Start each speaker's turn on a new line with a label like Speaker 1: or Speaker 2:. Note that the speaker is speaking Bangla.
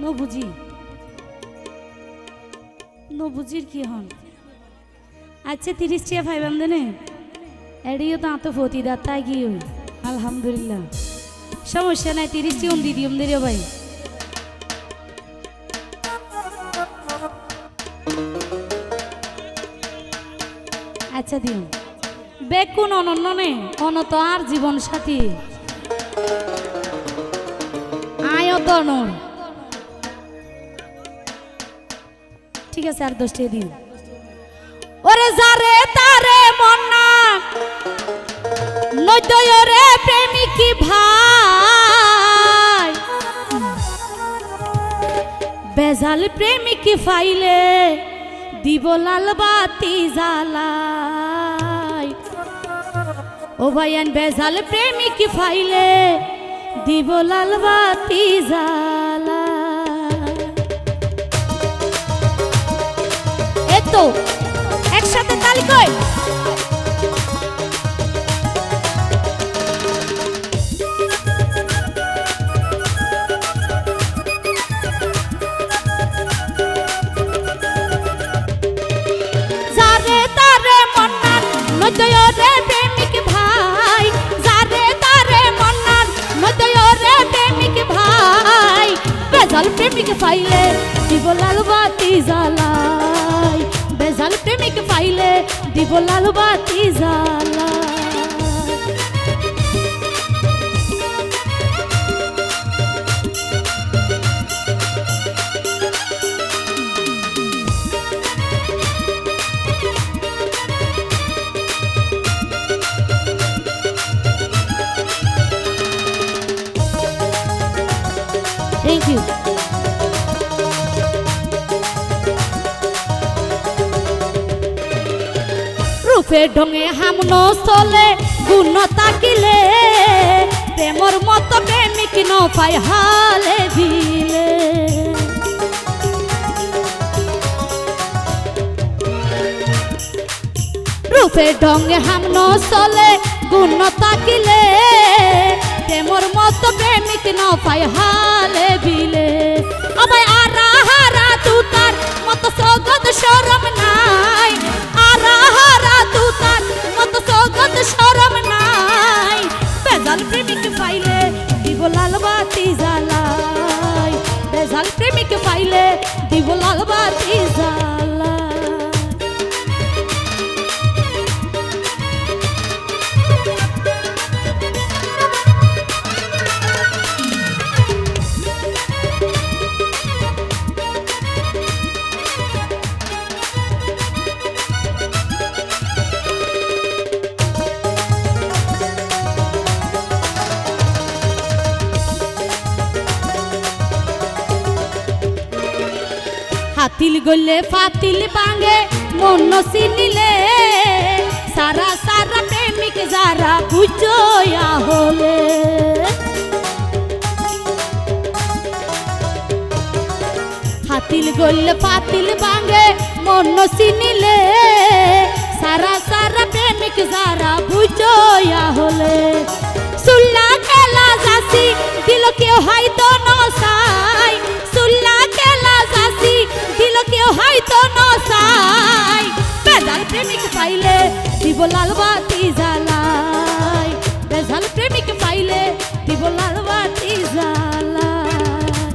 Speaker 1: ন বুঝি। ন বুঝির কি হন আচ্ছা তিরিশ টিয়া ফাইবান দেনে এড়িও তো আতো ফতি দা, তাই কি আলহামদুলিল্লাহ। সমস্যা নাই, তিরিশ টি দি দিম দেরিও ভাই। আচ্ছা দিও। বেকুন অনন্য নে অনত আর জীবন সাথী। আয়তন। ঠিক আছে, আর দশটি দিন ওরে যারে তারে মন্না। নদয় রে প্রেমিকি ভাই। বেজাল প্রেমিকি ফাইলে দিব লাল বাতি জ্বালাই। ও ভাইয়ান বেজাল প্রেমিকি ফাইলে দিব লাল বাতি জ্বালাই। রে প্রেমিক ভাই বেজাল প্রেমিক পাইলে দিব লাল বাতি জ্বালাই বেজাল প্রেমিক পাইলে দিব লাল বাতি জ্বালাই থ্যাংক ইউ রূপে ঢঙে হামন চলে, গুণ তাকিলে, প্রেমর মতো প্রেমিক ন পাই হালে দিলে। রূপে ঢঙে হামন চলে, গুণ তাকিলে, প্রেমর মতো প্রেমিক ন পাই হালে বিলে দিব লাল বাতি জ্বালাই হাতিল গলে ফাতিল বাঙে মন চিনিলে সারা সারা প্রেমিক যারা বুঝয়া হলে। হাতিল গলে ফাতিল বাঙে মন চিনিলে সারা সারা লাল বাতি জ্বালায় বেজাল প্রেম